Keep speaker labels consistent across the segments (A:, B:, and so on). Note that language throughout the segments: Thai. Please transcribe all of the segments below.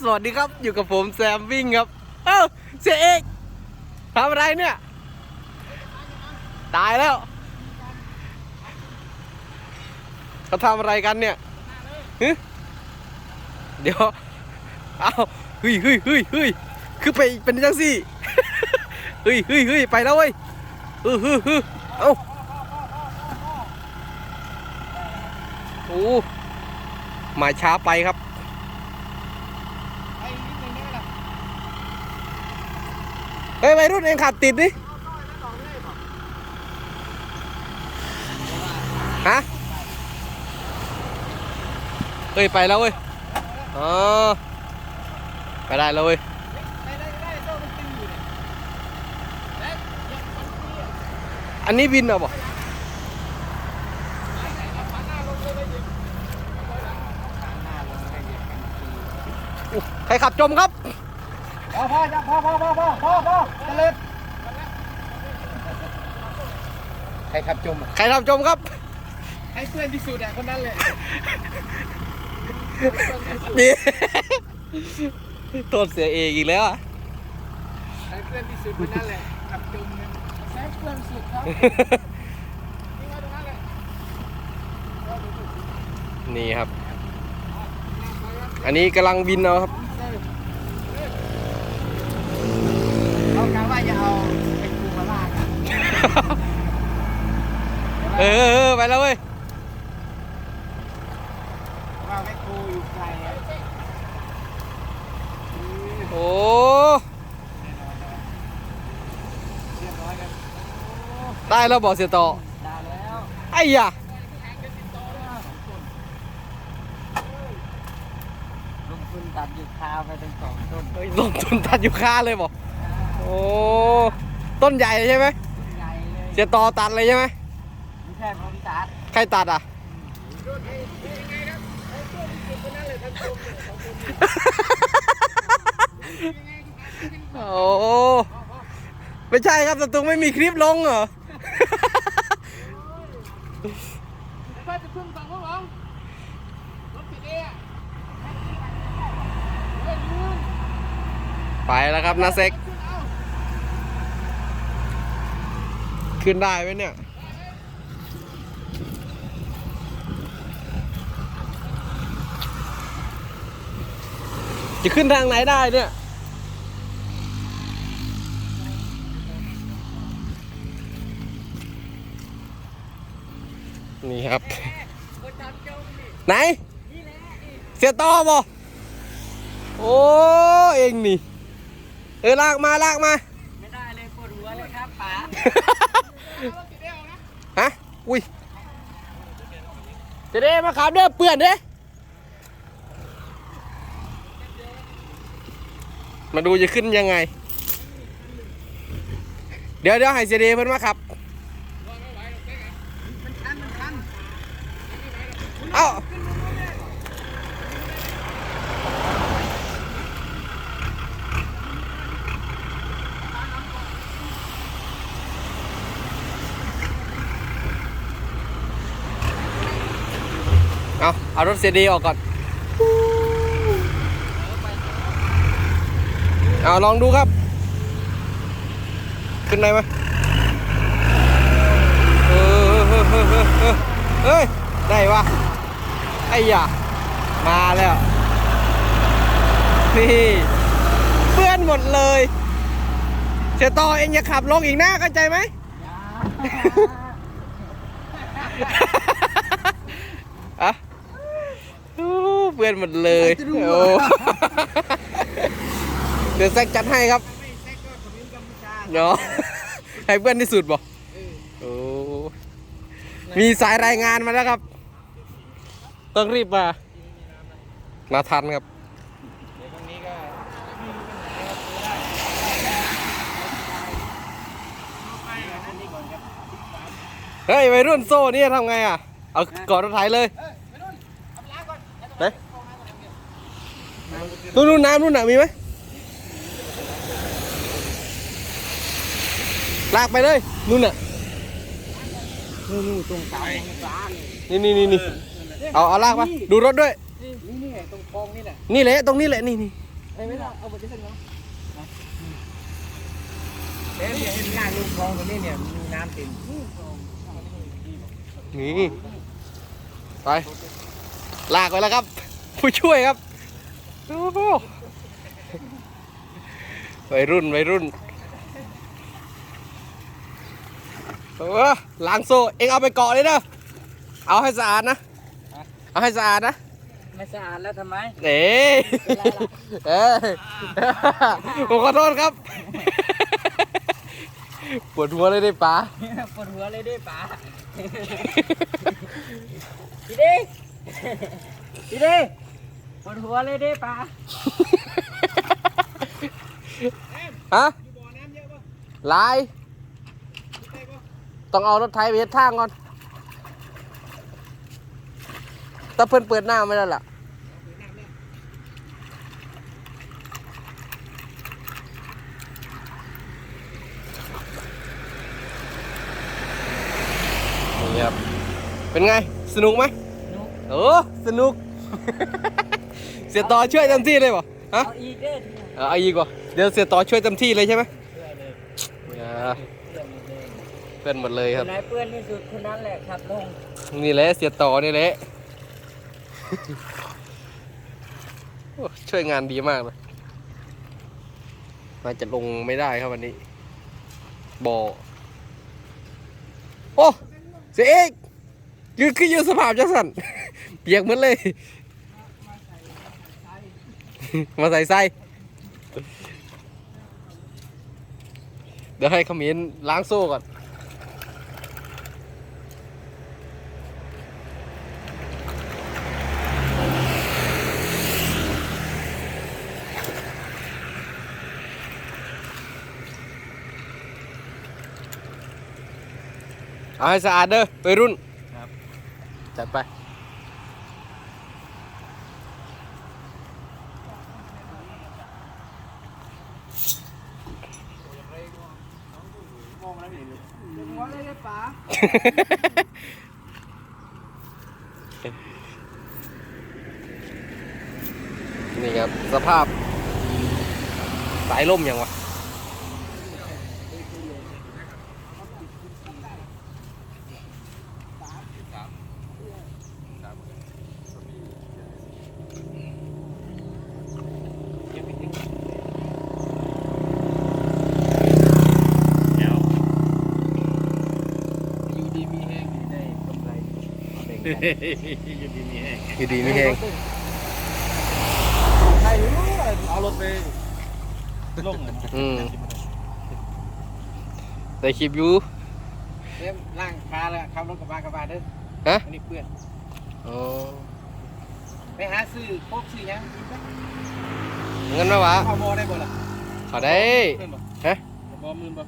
A: สวัสดีครับอยู่กับผมแซมวิ่งครับ เอ้าเสียเอกทำอะไรเนี่ย ตายแล้วเขาทำอะไรกันเนี่ยฮึเดี๋ยวเอาเฮ้ยเฮ้ยเฮ้ยเฮ้ยคือไปเป็นจังสี่เฮ้ยเฮ้ยเฮ้ยไปแล้วเว้ยเออเฮ้ยเฮ้ยเอ้าโอ้มาช้าไปครับ ฮ้ยวัยรุ่นเองขับติดดิฮะเฮ้ยไปแล้วเว้ยอ๋อไปได้แล้วเว้ยอันนี้บินเหรอบอใครขับจมครับ
B: พอพอจะพอพอพอพอพอพอเจริญใครขับจม
A: ใครขับจมครับ
B: ให้เพื่อนที่สุดอะคนนั้นเลย
A: นี่โทษเสียเองอีกแล้วอะ
B: ให้เพื่อนที่สุดคนนั้นแหละขับจมเนี่ยแซ่เพื่อนสุดครับนี่
A: ครับ อันนี้กำลังบินเอาครับ
B: เขากะว่าจะ เอาไอ้กูมาลากอะ
A: เออเออเออไปแล้วเว้ย
B: ว่าไอ้กูอยู่ไกลอะ
A: โอ้
B: เรียบร้อยกัน
A: ได้แล้วบอกเสียต่อ
B: ได้แล้ว
A: ไอ้ยะ
B: ลงทุนตัดหยุดคาไปถึงสองต้น
A: เฮ้ยลงทุนตัดอยู่ค่าเลยบอก โอ้ต้นใหญ่ใช่ไหม
B: ใหญ่เลย
A: เสียต่อตัดเลยใช่ไหม
B: ไม่ใช่ผมตัด
A: ใครตัดอะโอ้ไม่ใช่ครับสตุงไม่มีคลิปลงเหรอ
B: เพื่อนจะพึ่งสองพวกผมรถติดเอะ
A: ไปแล้วครับนาเซ็ก ขึ้นได้ไหมเนี่ย จะขึ้นทางไหนได้เนี่ยนี่ครับ ไหน เสียต่อบ่โอ้ เองนี่ เออลากมาลากมา
B: ไม่ได้เลยปวดหัวเลยครับป๋า
A: ฮะ อุ้ยเจะได้มาขับเด้อเปื่อนเด้มาดูจะขึ้นยังไง เดี๋ยวเดี๋ยวให้เจเดเพิ่นมาขับ เอ้า เอาเอารถเซดีออกก่อน เอาลองดูครับ ขึ้นได้ไหมเออเฮ้ยเฮ้ยเฮ้ยเฮ้ยเฮ้ย ได้วะไอ้ยามาแล้ว นี่เปื้อนหมดเลยเสียต่อเองอย่าขับลงอีกหน้าเข้าใจไหม เปื้อนหมดเลยโอ้เดี๋ยวแซกจัดให้ครับ
B: ไม่ใช่ก็ขมิ้นกัมพูชา
A: เนาะให้เพื่อนที่สุดบอกโอ้มีสายรายงานมาแล้วครับ ต้องรีบมามาทันครับ
B: เดี๋ยวตรงนี้ก็
A: เฮ้ยวัยรุ่นโซ่เนี่ยทำไงอะ เอากอดรถไถเลยไหน นู่นนู่นน้ำนู่นน่ะมีไหมลากไปเลยนู่นน่ะ
B: นู่นนู่นตรงเสาฟ้าเลย
A: นี่นี่นี่นี่เอาเอาลากมาดูรถด้วย
B: นี่นี่ไงตรงคลองนี่แหละ
A: นี่แหละตรงนี้แหละนี่นี่
B: ไอ้ไม่ได้เอาไปที่เส้นเนาะเอ๊ะเนี่ยเห็นหน้าลุงคลองตรงนี้เนี่ยมีน้ำเต็ม
A: นี่ไปลากไปแล้วครับ ผู้ช่วยครับ วัยรุ่นวัยรุ่นเออล้างโซ่ เอ็งเอาไปเกาะเลยนะ เอาให้สะอาดนะ เอาให้สะอาดนะ
B: ไม่สะอาดแล้วทำไม
A: เอ๊ะเอ้ยผมขอโทษครับ ปวดหัวเลยได้ปะ
B: ปวดหัวเลยด้วยป๋าพี่ดิพี่ดิ ปวดหัวเลยด้วยป๋า
A: ฮะลาย ต้องเอารถไถไปเฮ็ดทางก่อนถ้าเพิ่นเปิดหน้าไม่ได้ล่ะนี่ครับ เป็นไง สนุกไหม
B: นุก
A: เออ สนุกเสียต่อช่วยเต็มที่เลยป่ะฮะ
B: เอาอีกเด้อ
A: เออเอาอีกว่ะเดี๋ยวเสียต่อช่วยเต็มที่เลยใช่ไหม
B: ช่วยเลย
A: อ่า
B: เพื่อนเลย
A: เพื่อนหมดเลย
B: ค
A: ครับ
B: นไหนเพื่อนที่สุดคนนั้นแหละขับลง
A: นี่แหละเสียต่อนี่แหละ โอ้ช่วยงานดีมากเลยน่าจะลงไม่ได้ครับวันนี้บอโอ้เสียเอกยืนขึ้นยืนสภาพจังสันเปียกหมดเลย มาใส่ไส้ เดี๋ยวให้เขมิ้นล้างโซ่ก่อน เอาให้สะอาดเด้อวัยรุ่น
B: ครับ
A: จัดไป
B: มองแล้วเห็นหัวเลยด้วยป๋า
A: นี่ครับ สภาพ สายล่มยังวะ
B: อยู่ดีมีแห้งดีได้กำไรแบ่งกัน
C: อยู่ดีมีแห้ง
A: อยู่ดีไม่แห้ง
B: ใช่รู้
C: เอารถไปลงเลย
A: อืมแต่คลิปอยู่
B: เต็มล่างคาเลยขับรถกระบะกระบะเด้อ
A: ฮะ
B: อันนี้เพื่อน
A: อ๋อ
B: ไปหาซื้อพกซื้อหยัง
A: เงินไหมวะ
B: เข้าโมได้บ่ล่ะ
A: ขอได้
C: เพื่อนบอก
A: ฮะ
C: บอมือบอก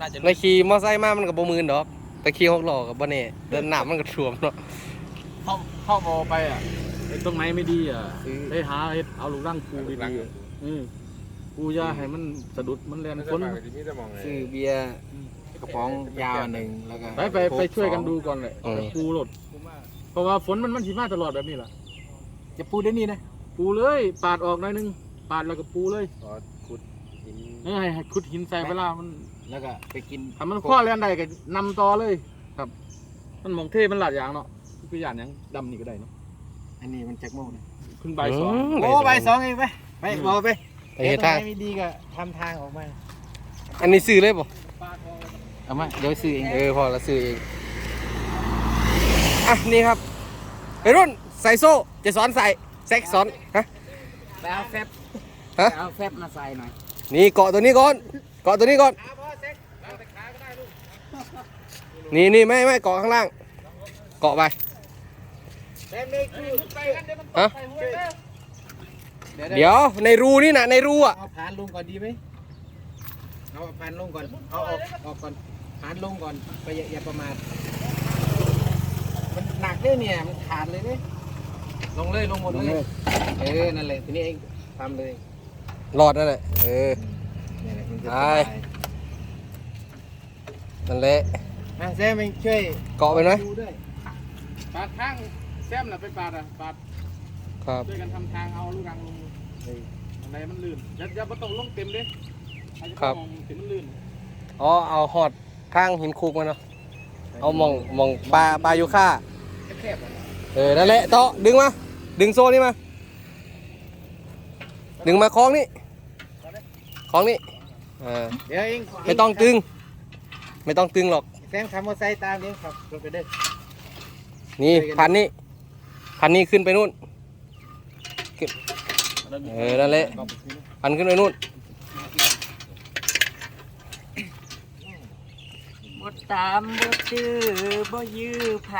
C: น่าจะ
A: ในขี่มอไซค์มามันกับบ่มืนดอกแต่ขี่หกล้อกับบ่แน่เดินหนามมันก็ท่วมเนาะ
C: เข้าเข้าบอไปอะไอ้ตรงไหนไม่ดีอะ
A: ซื้อ
C: ไปหาเฮ็ดเอาลูกร่างกูดีๆอะอืมกูอย่าให้มันสะดุดมันแลนฝน
B: ซื้อเบียร์กระป๋องยาวหนึ่งแล้วก็
C: ไปไปไปช่วยกันดูก่อนเลย
A: อืม
C: ปูรถเพราะว่าฝนมันมันสิมาตลอดแบบนี้ล่ะ
B: จะพูดได้นี่นะ
C: ปูเลยปาดออกหน่อยนึงปาดแล้วก็ปูเลย
B: อ๋อขุดหิน
C: เออให้ให้ขุดหินใส่เวลามัน
B: แล้วก็ไปกิน
C: ถ้ามันคว้าแลนได้ก็นำต่อเลย ครับ มันหมองเท่มันหลาดยางเนาะ คืออย่างหยังดำนี่ก็ได้เนาะ
B: อันนี้มันแจ็คโม่นะ
C: ขึ้นใบายสอง
A: ม
B: โอ้ใบสองเองไปไปบอกไป
A: ไปเฮ็ดทาง
B: ไม่ดีก็ทำทางออกมา
A: อันนี้ซื้อเลยป่ะ
B: เอามาเดี๋ยวซื้อเอง
A: เออพอละซื้อเองอะนี่ครับไปรุ่นใส่โซ่จะสอนใส่แซกสอนฮะ
B: ไปเอาแฟบ
A: ฮะ
B: ไปเอาแฟบมาใส่หน่อย
A: นี่เกาะตัวนี้ก่อนเกาะตัวนี้ก่อนนี่นี่ไม่ไม่เกาะข้างล่าง เกาะไป ฮะเดี๋ยวในรูนี่นะในรูอะ
B: เอาผ่านลงก่อนดีไหมเอาผ่านลงก่อนเอาออกออกก่อนผ่านลงก่อนไปอย่าอย่าประมาทมันหนักด้วยเนี่ยมันขาดเลยเนี่ยลงเลยลงหมดเลยเออนั่นแหละทีนี้เองทำเลย
A: รอดนั่นแหละเออ
B: นี่แหละมันจะ
A: ได้นั่นแหละ
B: อะแซมเองช่วย
A: เกาะไปไหม
B: ดูด้วย
C: ปาดข้าง แซมน่ะไปปาดอะปาด
A: ครับ
C: ช่วยกันทำทางเอาลูกรังลง
B: เฮ้ย
C: อะไรมันลื่นอย่าอย่าประตงลงเต็มเด้อาจจะ
A: ครับ
C: มองถึงมันลื่น
A: อ๋อเอาหอดทางหินคุกมาเนาะเอามองมองปลาปลายูค่า
B: แคบๆอะ
A: เออนั่นแหละโตะดึงมาดึงโซ่นี่มาดึงมาคล้องนี่คล้องนี่เออ
B: เดี๋ยวเอง
A: ไม่ต้องตึง ไม่ต้องตึงหรอก
B: แซงขับมอเตอร์ไซค์ตามนี้ครับรถไปเด้อ
A: นี่พันนี่ พันนี่ขึ้นไปนู่นขึ้นเออนั่นแหละพันขึ้นไปนู่น
D: บดตามบดจื้อบ่ยื้อไผ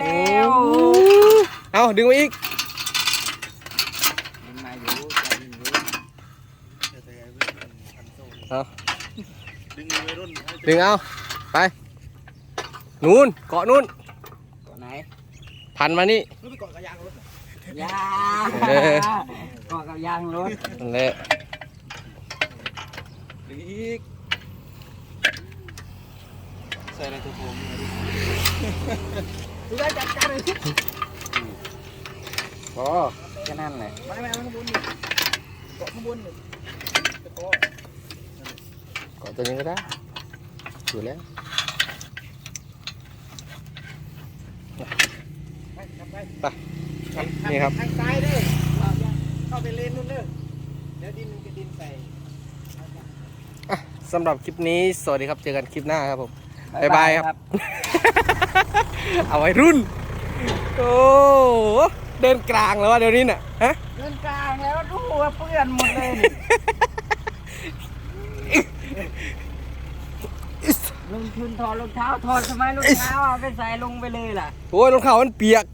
D: แล้ว
A: เอาดึงมาอีก
B: มันมาอยู่ใจอยู่
A: เอาดึงเอาไปนู่นเกาะนู่น
D: ไหน
A: พันมานี่
B: รู้ไปเกาะกระยางรถเหรอยา
A: เออ
D: เกาะกับยางรถ
A: นั่นแหละ
B: อีกใส่อะไรตัวผมดูได้จัดการเลยทุก
A: พอ
D: แค่นั้นแหละ
B: ไม่ไม่เอาข้างบนนี่เกาะข้างบนนี่ตะโกน
A: เกาะตัวนี้ก็ได้อยู่แล้ว
B: ไปขับไป
A: ไปนี่ครับ
B: ทางซ้ายเด้อเข้าไปเลนนู่นเด้อเดี๋ยวดินมันจะดินใส่
A: สำหรับคลิปนี้สวัสดีครับเจอกันคลิปหน้าครับผมบ๊ายบายครับ เอาไว้รุ่น โอ้โหเดินกลางแล้ววะเดี๋ยวนี้น่ะฮะ
D: เดินกลางแล้วดูว่าเปื้อนหมดเลยนี่ลงทุนถอดรองเท้าถอดทำไมรองเท้าเอาไปใส่ลงไปเลยล่ะ
A: โอ้ยรองเท้ามันเปียก